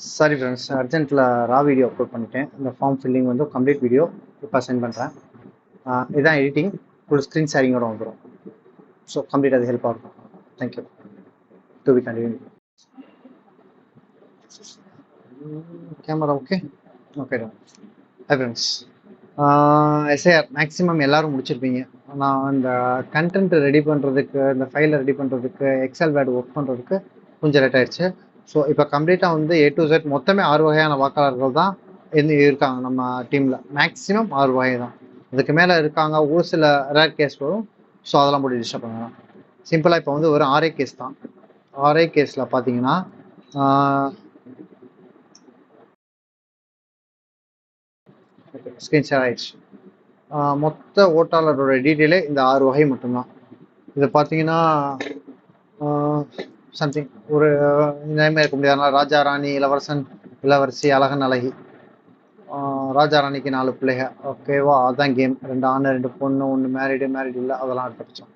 Sorry friends அர்ஜென்ட்டில் raw video upload பண்ணிட்டேன். இந்த ஃபார்ம் ஃபில்லிங் வந்து கம்ப்ளீட் வீடியோ இப்போ சென்ட் பண்ணுறேன் இதான் எடிட்டிங் ஃபுல் ஸ்க்ரீன் ஷேரிங்கோட வந்துடும் ஸோ கம்ப்ளீட் அது ஹெல்ப்பாக இருக்கும். Thank you to be continue camera okay okay hi friends SIR maximum எல்லாரும் முடிச்சிருப்பீங்க. நான் இந்த கண்டென்ட் ரெடி பண்ணுறதுக்கு இந்த ஃபைலை ரெடி பண்ணுறதுக்கு எக்ஸல் வேர்டு ஒர்க் பண்ணுறதுக்கு கொஞ்சம் லேட் ஆயிடுச்சு. ஸோ இப்போ கம்ப்ளீட்டாக வந்து ஏ டு செட் மொத்தமே ஆறு வகையான வாக்காளர்கள் தான் இருந்து இருக்காங்க நம்ம டீமில் மேக்ஸிமம் ஆறு வகை தான். அதுக்கு மேலே இருக்காங்க ஒரு சில ரேர் கேஸ் வரும். ஸோ அதெல்லாம் போட்டு டிஸ்டர்ப் பண்ணலாம். சிம்பிளாக இப்போ வந்து ஒரு ஆரே கேஸ் தான். ஆரே கேஸில் பார்த்தீங்கன்னா ஸ்க்ரீன் ஷேர் ஆயிடுச்சு. மொத்த ஓட்டாளரோட டீட்டெயிலே இந்த ஆறு வகை மட்டும்தான். இது பார்த்தீங்கன்னா சம்திங் ஒரு நிலைமை இருக்க முடியாது. ராஜா ராணி இளவரசன் இளவரசி அழகன் அழகி. ராஜா ராணிக்கு நாலு பிள்ளைங்க ஓகேவா அதான் கேம் ரெண்டு ஆண் ரெண்டு பொண்ணு ஒன்று மேரிடு மேரிடு இல்லை அதெல்லாம் அடுத்த பட்சம்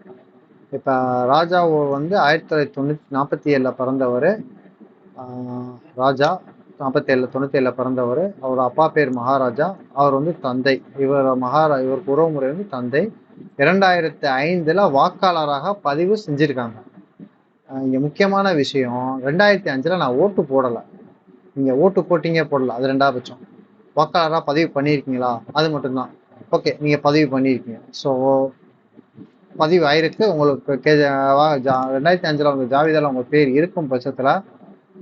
இப்போ ராஜா வந்து ஆயிரத்தி தொள்ளாயிரத்தி தொண்ணூற்றி நாற்பத்தி ஏழில் பிறந்தவர். ராஜா நாற்பத்தி ஏழில் தொண்ணூற்றி ஏழில் பிறந்தவர். அவர் அப்பா பேர் மகாராஜா. அவர் வந்து தந்தை. இவர் மகாரா இவருக்கு உறவு முறை வந்து தந்தை. இரண்டாயிரத்தி ஐந்தில் வாக்காளராக பதிவு செஞ்சுருக்காங்க. இங்கே முக்கியமான விஷயம் ரெண்டாயிரத்தி அஞ்சில் நான் ஓட்டு போடலை. நீங்கள் ஓட்டு போட்டிங்க போடல. அது ரெண்டாபட்சம் வாக்காளராக பதிவு பண்ணியிருக்கீங்களா? அது மட்டும்தான். ஓகே நீங்கள் பதிவு பண்ணியிருக்கீங்க. ஸோ பதிவு ஆயிருக்கு. உங்களுக்கு கே ரெண்டாயிரத்தி அஞ்சில் உங்கள் ஜாவிதாவில் உங்கள் பேர் இருக்கும் பட்சத்தில்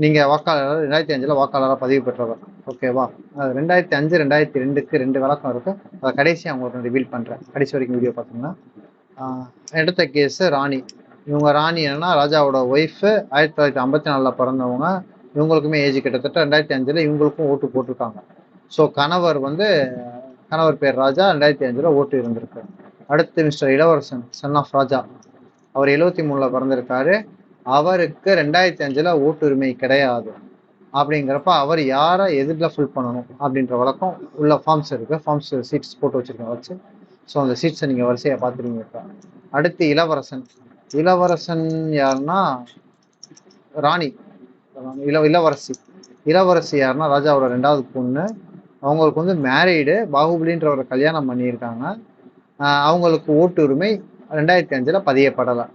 நீங்கள் வாக்காளர் ரெண்டாயிரத்தி அஞ்சில் வாக்காளராக பதிவு பெற்றவர். ஓகேவா அது ரெண்டாயிரத்தி அஞ்சு ரெண்டாயிரத்தி ரெண்டுக்கு ரெண்டு விளக்கம் இருக்கும் அதை கடைசியாக உங்களுக்கு ரிவீல் பண்ணுறேன் கடைசி வரைக்கும் வீடியோ பார்த்தீங்கன்னா எடுத்த கேஸு ராணி. இவங்க ராணி என்னன்னா ராஜாவோட ஒய்ஃபு ஆயிரத்தி தொள்ளாயிரத்தி ஐம்பத்தி நாலில் பிறந்தவங்க. இவங்களுக்குமே ஏஜ் கிட்டத்தட்ட ரெண்டாயிரத்தி அஞ்சில் இவங்களுக்கும் ஓட்டு போட்டிருக்காங்க. ஸோ கணவர் வந்து கணவர் பேர் ராஜா ரெண்டாயிரத்தி அஞ்சில் ஓட்டு இருந்திருக்கு. அடுத்து மிஸ்டர் இளவரசன் சன் ஆஃப் ராஜா. அவர் எழுபத்தி மூணில் பிறந்திருக்காரு. அவருக்கு ரெண்டாயிரத்தி அஞ்சில் ஓட்டுரிமை கிடையாது. அப்படிங்கிறப்ப அவர் யாரை எதிரில் ஃபில் பண்ணணும் அப்படின்ற வழக்கம் உள்ள ஃபார்ம்ஸ் இருக்குது ஃபார்ம்ஸ் சீட்ஸ் போட்டு வச்சுருக்கேன் வச்சு. ஸோ அந்த சீட்ஸை நீங்கள் வரிசையாக பார்த்துருங்க இப்போ. அடுத்து இளவரசன். இளவரசன் யாருன்னா ராணி. இள இளவரசி. இளவரசி யாருன்னா ராஜாவோட ரெண்டாவது பொண்ணு. அவங்களுக்கு வந்து மேரீடு பாகுபலின்றவரை கல்யாணம் பண்ணியிருக்காங்க. அவங்களுக்கு ஓட்டுரிமை ரெண்டாயிரத்தி அஞ்சில் பதியப்படலை.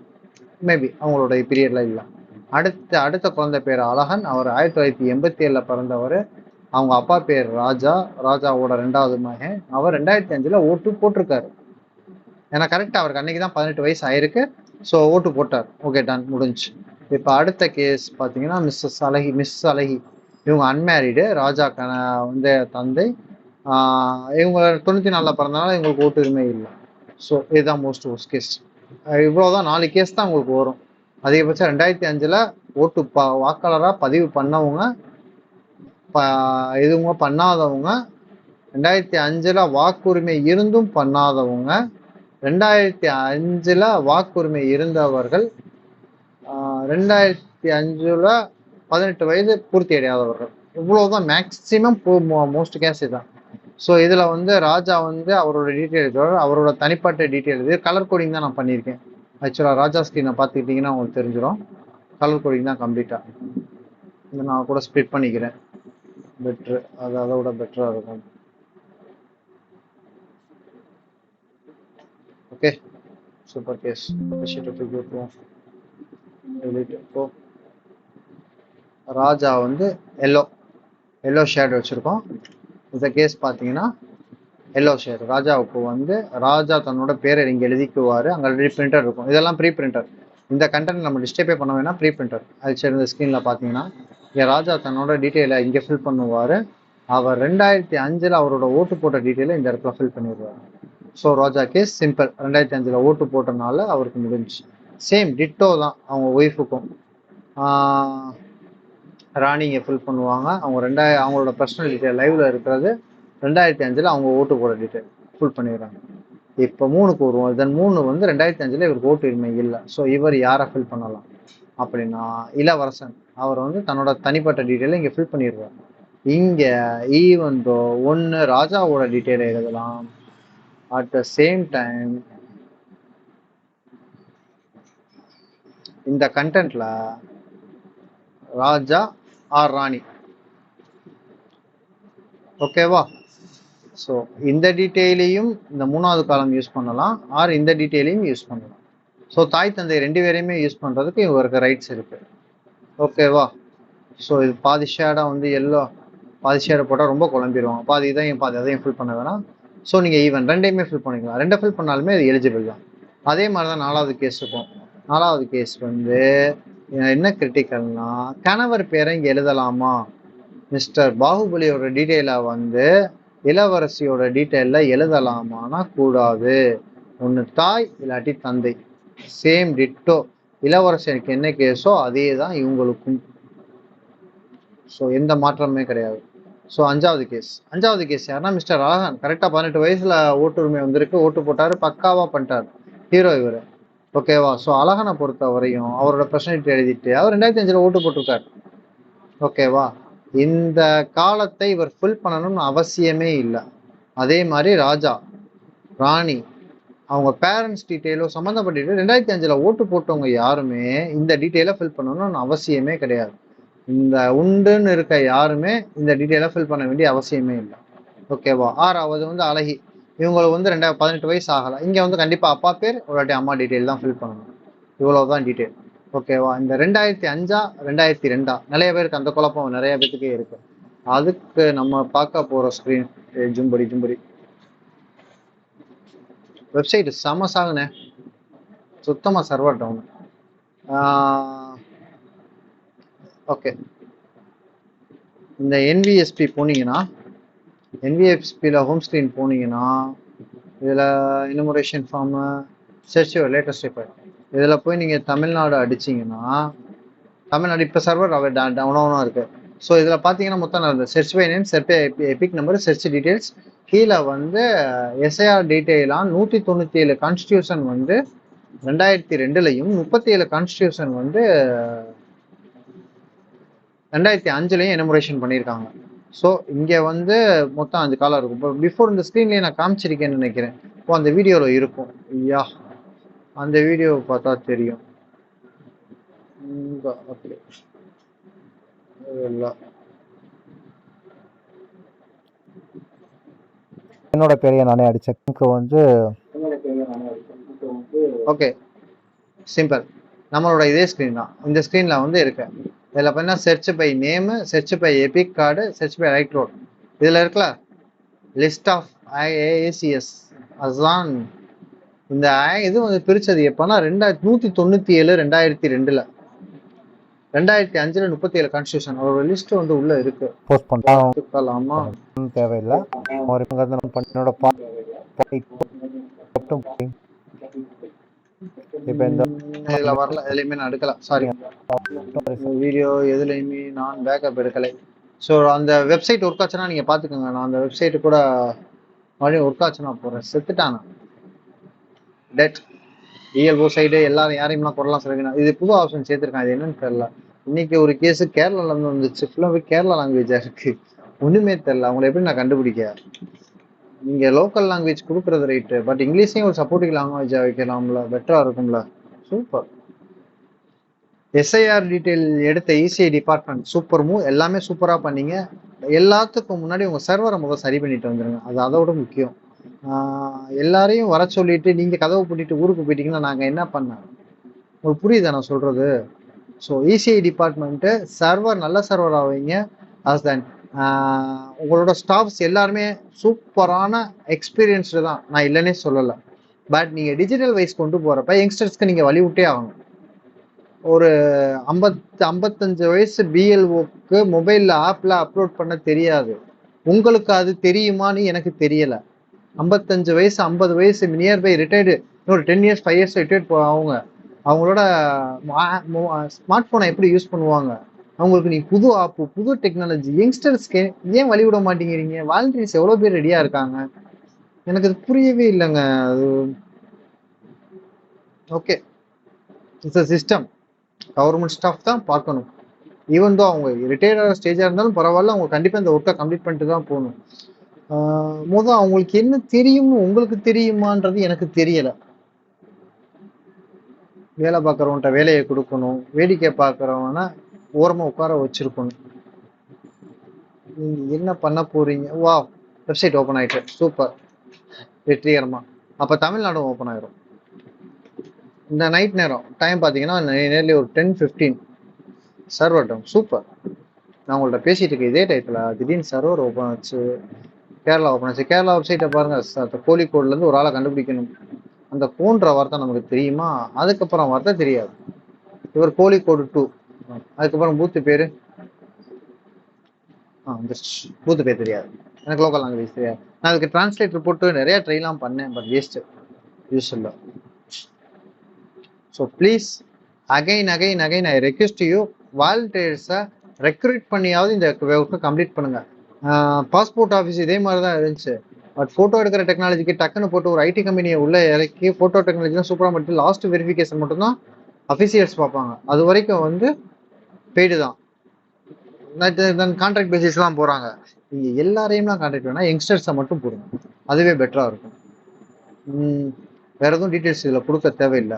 மேபி அவங்களோட பீரியடில் இல்லை. அடுத்த அடுத்த குழந்தை பேர் அழகன். அவர் ஆயிரத்தி தொள்ளாயிரத்தி எண்பத்தி ஏழில் பிறந்தவர். அவங்க அப்பா பேர் ராஜா. ராஜாவோட ரெண்டாவது மகன். அவர் ரெண்டாயிரத்தி அஞ்சில் ஓட்டு போட்டிருக்காரு. ஏன்னா கரெக்டாக அவருக்கு அன்னைக்கு தான் பதினெட்டு வயசு ஆயிருக்கு. ஸோ ஓட்டு போட்டார். ஓகே டன் முடிஞ்சு இப்போ அடுத்த கேஸ் பார்த்தீங்கன்னா மிஸ்ஸஸ் அழகி மிஸ் அழகி இவங்க அன்மேரிடு ராஜா கண வந்து தந்தை. இவங்க தொண்ணூற்றி நாலில் பிறந்தனால இவங்களுக்கு ஓட்டு உரிமை இல்லை. ஸோ இதுதான் மோஸ்ட் ஒஸ்ட் கேஸ் இவ்வளோதான் நாலு கேஸ் தான் உங்களுக்கு வரும். அதிகபட்சம் ரெண்டாயிரத்தி அஞ்சில் ஓட்டு ப வாக்காளராக பதிவு பண்ணவங்க ப எதுவும் பண்ணாதவங்க ரெண்டாயிரத்தி அஞ்சில் வாக்குரிமை இருந்தும் பண்ணாதவங்க ரெண்டாயிரத்தி அஞ்சில் வாக்குரிமை இருந்தவர்கள் ரெண்டாயிரத்தி அஞ்சில் பதினெட்டு வயது பூர்த்தி அடையாதவர்கள். இவ்வளோதான் மேக்சிமம் மோஸ்ட் கேஸ் இதுதான் ஸோ இதில் வந்து ராஜா வந்து அவரோட டீட்டெயில் அவரோட தனிப்பட்ட டீட்டெயில் இது கலர் கோடிங் தான் நான் பண்ணியிருக்கேன். ஆக்சுவலாக ராஜா ஸ்க்ரீனை பார்த்துக்கிட்டிங்கன்னா உங்களுக்கு தெரிஞ்சிடும் கலர் கோடிங் தான் கம்ப்ளீட்டாக இதை நான் கூட ஸ்ப்ளிட் பண்ணிக்கிறேன். பெட்ரு அது அதோட பெட்டராக இருக்கும். ஓகே சூப்பர் கேஸ் இப்போ ராஜா வந்து எல்லோ எல்லோ ஷேட் வச்சுருக்கோம் இந்த கேஸ் பார்த்தீங்கன்னா எல்லோ ஷேட் ராஜாவுக்கு வந்து ராஜா தன்னோட பேரை இங்கே எழுதிக்குவார் அங்கே ஆல்ரெடி பிரிண்டர் இருக்கும் இதெல்லாம் ப்ரீ பிரிண்டர் இந்த கண்டென்ட் நம்ம டிஸ்டர்பே பண்ண வேணாம் ப்ரீ பிரிண்டர் அது சரி இந்த ஸ்க்ரீனில் பார்த்தீங்கன்னா இங்கே ராஜா தன்னோட டீட்டெயிலை இங்கே ஃபில் பண்ணுவார். அவர் ரெண்டாயிரத்தி அஞ்சில் அவரோட ஓட்டு போட்ட டீட்டெயிலை இந்த இடத்துல ஃபில் பண்ணிடுவார். ஸோ ராஜா கேஸ் சிம்பிள் ரெண்டாயிரத்தி அஞ்சில் ஓட்டு போட்டனால அவருக்கு முடிஞ்சு சேம் டிட்டோ தான் அவங்க ஒய்ஃபுக்கும் ராணி இங்கே ஃபில் பண்ணுவாங்க. அவங்க ரெண்டாயிர அவங்களோட பர்சனல் டீட்டெயில் லைவில் இருக்கிறது ரெண்டாயிரத்தி அஞ்சில் அவங்க ஓட்டு போட டீட்டெயில் ஃபுல் பண்ணிடுறாங்க. இப்போ மூணுக்கு வருவோம். இதன் மூணு வந்து ரெண்டாயிரத்தி அஞ்சில் இவருக்கு ஓட்டு உரிமை இல்லை. ஸோ இவர் யாரை ஃபில் பண்ணலாம்? அப்படின்னா இளவரசன். அவர் வந்து தன்னோட தனிப்பட்ட டீட்டெயிலை இங்கே ஃபில் பண்ணிடுவார் இங்கே ஈவந்தோ ஒன்று ராஜாவோட டீட்டெயிலை எழுதலாம். அட் த சேம் டைம் இந்த கண்டென்ட்ல ராஜா ஆர் ராணி ஓகேவா ஸோ இந்த டீட்டெயிலையும் இந்த மூணாவது காலம் யூஸ் பண்ணலாம் ஆர் இந்த டீட்டெயிலையும் யூஸ் பண்ணலாம். ஸோ தாய் தந்தை ரெண்டு பேரையுமே யூஸ் பண்ணுறதுக்கு இவருக்கு ரைட்ஸ் இருக்கு. ஓகேவா ஸோ இது பாதி ஷேடாக வந்து எல்லோ பாதி ஷேடை போட்டால் ரொம்ப குழம்பிடுவாங்க பாதி இதையும் பாதி அதையும் ஃபில் பண்ண வேணாம். ஸோ நீங்கள் ஈவன் ரெண்டையுமே ஃபில் பண்ணிக்கலாம். ரெண்டை ஃபில் பண்ணாலுமே அது எலிஜிபிள் தான். அதே மாதிரி தான் நாலாவது கேஸ் இருக்கும் நாலாவது கேஸ் வந்து என்ன கிரிட்டிக்கல்னா கணவர் பேரை இங்கே எழுதலாமா? மிஸ்டர் பாகுபலியோட டீட்டெயிலை வந்து இளவரசியோட டீட்டெயிலில் எழுதலாமானா கூடாது. ஒன்று தாய் இல்லாட்டி தந்தை. சேம் டிட்டோ இளவரசனுக்கு என்ன கேஸோ அதே தான் இவங்களுக்கும். ஸோ எந்த மாற்றமே கிடையாது. ஸோ அஞ்சாவது கேஸ் அஞ்சாவது கேஸ் யாருன்னா மிஸ்டர் அழகன் கரெக்டாக பதினெட்டு வயசில் ஓட்டுரிமை வந்திருக்கு ஓட்டு போட்டார் பக்காவாக பண்ணிட்டார். ஹீரோ இவர். ஓகேவா ஸோ அழகனை பொறுத்த வரையும் அவரோட பர்சனாலிட்டி எழுதிட்டு அவர் ரெண்டாயிரத்தி அஞ்சில் ஓட்டு போட்டிருக்கார். ஓகேவா இந்த காலத்தை இவர் ஃபில் பண்ணணும்னு அவசியமே இல்லை. அதே மாதிரி ராஜா ராணி அவங்க பேரண்ட்ஸ் டீட்டெயிலோ சம்மந்தப்பட்டு ரெண்டாயிரத்தி அஞ்சில் ஓட்டு போட்டவங்க யாருமே இந்த டீட்டெயிலை ஃபில் பண்ணணும்னு அவசியமே கிடையாது. இந்த உண்டுன்னு இருக்க யாருமே இந்த டீட்டெயிலை ஃபில் பண்ண வேண்டிய அவசியமே இல்லை. ஓகேவா ஆறாவது வந்து அழகி. இவங்களுக்கு வந்து ரெண்டாயிரம் பதினெட்டு வயசு ஆகலை. இங்கே வந்து கண்டிப்பாக அப்பா பேர் ஒரு அம்மா டீட்டெயில் தான் ஃபில் பண்ணணும். இவ்வளோ தான் டீட்டெயில் ஓகேவா இந்த ரெண்டாயிரத்தி அஞ்சா ரெண்டாயிரத்தி ரெண்டா? நிறைய பேருக்கு அந்த குழப்பம் நிறைய பேத்துக்கே இருக்கு. அதுக்கு நம்ம பார்க்க போகிற ஸ்க்ரீன் ஜும்படி ஜும்படி. வெப்சைட் செம சாகுனே சுத்தமாக சர்வர் டவுன் ஓகே. இந்த என்விஎஸ்பி போனீங்கன்னா என்விஎஸ்பியில் ஹோம் ஸ்க்ரீன் போனீங்கன்னா இதில் இனமுரேஷன் ஃபார்மு சர்ச் லேட்டஸ்ட் இப்போ இதில் போய் நீங்கள் தமிழ்நாடு அடிச்சிங்கன்னா தமிழ்நாடு இப்போ சர்வர் டவுனாக இருக்குது ஸோ இதில் பார்த்தீங்கன்னா மொத்தம் நான் search by name search by EPIC number search details கீழே வந்து எஸ்ஐஆர் டீட்டெயிலாக நூற்றி தொண்ணூற்றி ஏழு கான்ஸ்டியூஷன் வந்து ரெண்டாயிரத்தி ரெண்டுலையும் முப்பத்தி ஏழு கான்ஸ்டியூஷன் வந்து ரெண்டாயிரத்தி அஞ்சுலையும் எனுமரேஷன் பண்ணியிருக்காங்க. ஸோ இங்கே வந்து மொத்தம் அஞ்சு காலம் இருக்கும். இப்போ பிஃபோர் இந்த ஸ்க்ரீன்லேயே நான் காமிச்சிருக்கேன்னு நினைக்கிறேன். இப்போ அந்த வீடியோவில் இருக்கும். ஐயா அந்த வீடியோ பார்த்தா தெரியும். அப்படி. என்னோட பேரையை நானே அடிச்சேன். வந்து ஓகே சிம்பிள் நம்மளோட இதே ஸ்க்ரீன் தான். இந்த ஸ்க்ரீனில் வந்து இருக்கு. இதில் பார்த்தீங்கன்னா search by name search by EPIC card search by right road இதில் இருக்குல்ல லிஸ்ட் ஆஃப் ஏஏசிஎஸ் அதுதான் இந்த இது வந்து பிரிச்சது எப்போனா ரெண்டாயிரத்தி நூற்றி தொண்ணூற்றி ஏழு ரெண்டாயிரத்தி ரெண்டில். ரெண்டாயிரத்தி அஞ்சில் முப்பத்தி ஏழு கான்ஸ்டியூஷன் அவரோட லிஸ்ட் வந்து உள்ள இருக்கு. போஸ்ட் பண்ணலாம் தேவையில்லை. ஒரு என்னோட இப்ப இந்த இதில் வரல. எதுலையுமே நான் எடுக்கல. சாரி வீடியோ எதுலையுமே நான் பேக்கப் எடுக்கலை. ஸோ அந்த வெப்சைட் ஒர்க் ஆச்சுன்னா நீங்கள் பார்த்துக்கோங்க. நான் அந்த வெப்சைட்டு கூட மறுபடியும் ஒர்க் ஆச்சுன்னா போகிறேன் செத்துட்டானா? டெட் இஎல்ஓ சைடு எல்லாரும் யாரையும்லாம் கொடலாம் சொல்லிருக்கேன் இது புது ஆப்ஷன் சேர்த்துருக்கேன் அது என்னன்னு தெரியல. இன்னைக்கு ஒரு கேஸ் கேரளால இருந்து வந்துச்சு. ஃபுல்லாகவே கேரளா லாங்குவேஜாக இருக்கு. ஒன்றுமே தெரில அவங்கள எப்படி நான் கண்டுபிடிக்க? நீங்கள் லோக்கல் லாங்குவேஜ் கொடுக்குறது ரைட்டு பட் இங்கிலீஷையும் ஒரு சப்போர்ட்டிங் லாங்குவேஜாக வைக்கலாம்ல. பெட்டராக இருக்கும்ல. சூப்பர் எஸ்ஐஆர் டீட்டெயில் எடுத்த இசிஐ டிபார்ட்மெண்ட் சூப்பர் மூவ் எல்லாமே சூப்பராக பண்ணீங்க. எல்லாத்துக்கும் முன்னாடி உங்கள் சர்வரை முதல் சரி பண்ணிட்டு வந்துடுங்க அது அதோட முக்கியம். எல்லாரையும் வர சொல்லிட்டு நீங்கள் கதவை பூட்டிட்டு ஊருக்கு போயிட்டீங்கன்னா நாங்கள் என்ன பண்ண? உங்களுக்கு புரியுதா நான் சொல்கிறது ஸோ இசிஐ டிபார்ட்மெண்ட்டு சர்வர் நல்ல சர்வர் ஆவீங்க. அஸ் தென் உங்களோட ஸ்டாஃப்ஸ் எல்லாருமே சூப்பரான எக்ஸ்பீரியன்ஸ்டு தான். நான் இல்லைன்னே சொல்லலை. பட் நீங்கள் டிஜிட்டல் வைஸ் கொண்டு போகிறப்ப யங்ஸ்டர்ஸ்க்கு நீங்கள் வழி விட்டே ஆகணும். ஒரு ஐம்பத்து ஐம்பத்தஞ்சு வயசு பிஎல்ஓக்கு மொபைலில் ஆப்பில் அப்லோட் பண்ண தெரியாது. உங்களுக்கு அது தெரியுமான்னு எனக்கு தெரியல. ஐம்பத்தஞ்சு வயசு ஐம்பது வயசு நியர் பை ரிட்டையர்டு இன்னொரு ten years five years retired அவங்க அவங்களோட ஸ்மார்ட் ஃபோனை எப்படி யூஸ் பண்ணுவாங்க? அவங்களுக்கு நீ புது ஆப்பு புது டெக்னாலஜி யங்ஸ்டர்ஸ்க்கு ஏன் வழி விட மாட்டேங்கிறீங்க? வாலண்டியர்ஸ் எவ்வளோ பேர் ரெடியாக இருக்காங்க? எனக்கு அது புரியவே இல்லைங்க. அது okay it's a system government staff தான் பார்க்கணும். ஈவன் தோ அவங்க ரிட்டையர்ட் ஆகிற ஸ்டேஜாக இருந்தாலும் பரவாயில்ல அவங்க கண்டிப்பாக இந்த ஒர்க்கை கம்ப்ளீட் பண்ணிட்டு தான் போகணும். மோதம் மொதல் அவங்களுக்கு என்ன தெரியும்னு உங்களுக்கு தெரியுமான்றது எனக்கு தெரியலை. வேலை பார்க்குறவன்ட்ட வேலையை கொடுக்கணும் வேடிக்கை பார்க்குறவனா ஓரமாக உட்கார வச்சுருக்கணும். நீங்கள் என்ன பண்ண போகிறீங்க வா வெப்சைட் ஓப்பன் ஆகிட்டு சூப்பர் வெற்றிகரமாக அப்போ தமிழ்நாடும் ஓப்பன் ஆயிரும். இந்த நைட் நேரம் டைம் பார்த்தீங்கன்னா நேர்லி ஒரு ten fifteen server down super நான் உங்கள்ட்ட பேசிகிட்டு இருக்கேன் இதே டயத்துல திடீர்னு சர்வர் ஓப்பன் ஆச்சு. கேரளா ஓப்பன் ஆச்சு. கேரளா வெப்சைட்டை பாருங்கள் ச- கோழிக்கோடுலேருந்து ஒரு ஆளை கண்டுபிடிக்கணும். அந்த போன்ற வார்த்தை நமக்கு தெரியுமா? அதுக்கப்புறம் வார்த்தை தெரியாது. இவர் கோழிக்கோடு டூ அதுக்கப்புறம் பூத்து பேர்? ஆ ஜஸ்ட் பூத்து பேர் தெரியாது. எனக்கு லோக்கல் லாங்குவேஜ் தெரியாது. நான் அதுக்கு டிரான்ஸ்லேட்டர் போட்டு நிறையா ட்ரைலாம் பண்ணேன் பட் வேஸ்ட்டு யூஸ் இல்லை so please again again again I request you வாலண்டியர்ஸை recruit பண்ணியாவது இந்த ஒர்க்கை கம்ப்ளீட் பண்ணுங்கள் பாஸ்போர்ட் ஆஃபீஸ் இதே மாதிரி தான் இருந்துச்சு. பட் ஃபோட்டோ எடுக்கிற டெக்னாலஜிக்கு டக்குன்னு போட்டு ஒரு ஐடி கம்பெனியை உள்ளே இறக்கி ஃபோட்டோ டெக்னாலஜி தான் சூப்பராக மட்டும் லாஸ்ட் வெரிஃபிகேஷன் மட்டும்தான் அஃபிஷியல்ஸ் பார்ப்பாங்க. அது வரைக்கும் வந்து பெய்டு தான். கான்ட்ராக்ட் பேசிஸ்லாம் போகிறாங்க நீங்கள் எல்லாரையும்லாம் கான்ட்ராக்ட் வேணால் யங்ஸ்டர்ஸை மட்டும் போடுங்க. அதுவே பெட்டராக இருக்கும். வேற எதுவும் டீட்டெயில்ஸ் இதில் கொடுக்க தேவையில்லை.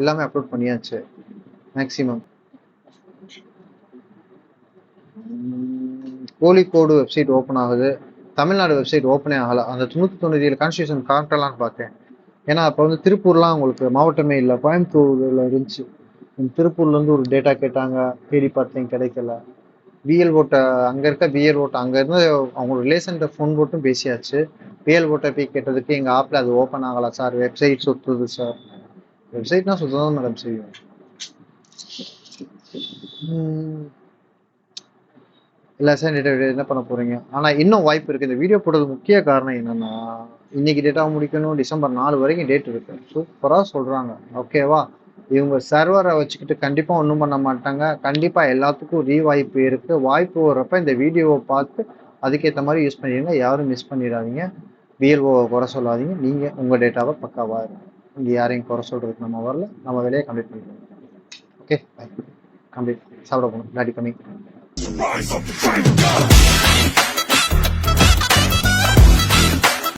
எல்லாமே அப்லோட் பண்ணியாச்சு மேக்ஸிமம் கோழிக்கோடு வெப்சைட் ஓப்பன் ஆகுது. தமிழ்நாடு வெப்சைட் ஓப்பனே ஆகலை. அந்த தொண்ணூற்றி தொண்ணூறு ஏழு கான்ஸ்டியூஷன் காட்டலான்னு பார்த்தேன். ஏன்னா அப்போ வந்து திருப்பூர்லாம் உங்களுக்கு மாவட்டமே இல்லை. கோயம்புத்தூரில் இருந்துச்சு. திருப்பூர்ல இருந்து ஒரு டேட்டா கேட்டாங்க. தேடி பார்த்தேன் கிடைக்கல. பிஎல் ஓட்டை அங்கே இருக்க பிஎல் ஓட்டை அங்கே இருந்து அவங்க ரிலேஷன்கிட்ட ஃபோன் போட்டும் பேசியாச்சு. பிஎல் ஓட்டை போய் கேட்டதுக்கு எங்கள் ஆப்பில் அது ஓப்பன் ஆகலை சார் வெப்சைட் சுற்றுது சார் வெப்சைட்னா சுத்தம் தான் மேடம் செய்யும். இல்லை இல்ல சார் டேட்டா என்ன பண்ண போறீங்க? ஆனா இன்னும் வாய்ப்பு இருக்கு. இந்த வீடியோ போடுறது முக்கிய காரணம் என்னன்னா இன்னைக்கு டேட்டா முடிக்கணும். டிசம்பர் நாலு வரைக்கும் டேட் இருக்கு. சூப்பரா சொல்றாங்க. ஓகேவா இவங்க சர்வரை வச்சுக்கிட்டு கண்டிப்பாக ஒன்றும் பண்ண மாட்டாங்க. கண்டிப்பாக எல்லாத்துக்கும் ரீ வாய்ப்பு இருக்குது வாய்ப்பு வர்றப்ப இந்த வீடியோவை பார்த்து அதுக்கேற்ற மாதிரி யூஸ் பண்ணிடுங்க. யாரும் மிஸ் பண்ணிடாதீங்க. பிஎல்ஓ குறை சொல்லாதீங்க. நீங்கள் உங்கள் டேட்டாவை பக்காவாக இருக்கும் இங்கே யாரையும் குறை சொல்கிறதுக்கு நம்ம வரல. நம்ம வேலையை கம்ப்ளீட் பண்ணிடுவோம் ஓகே கம்ப்ளீட் சாப்பிட போகணும். ரெடி பண்ணி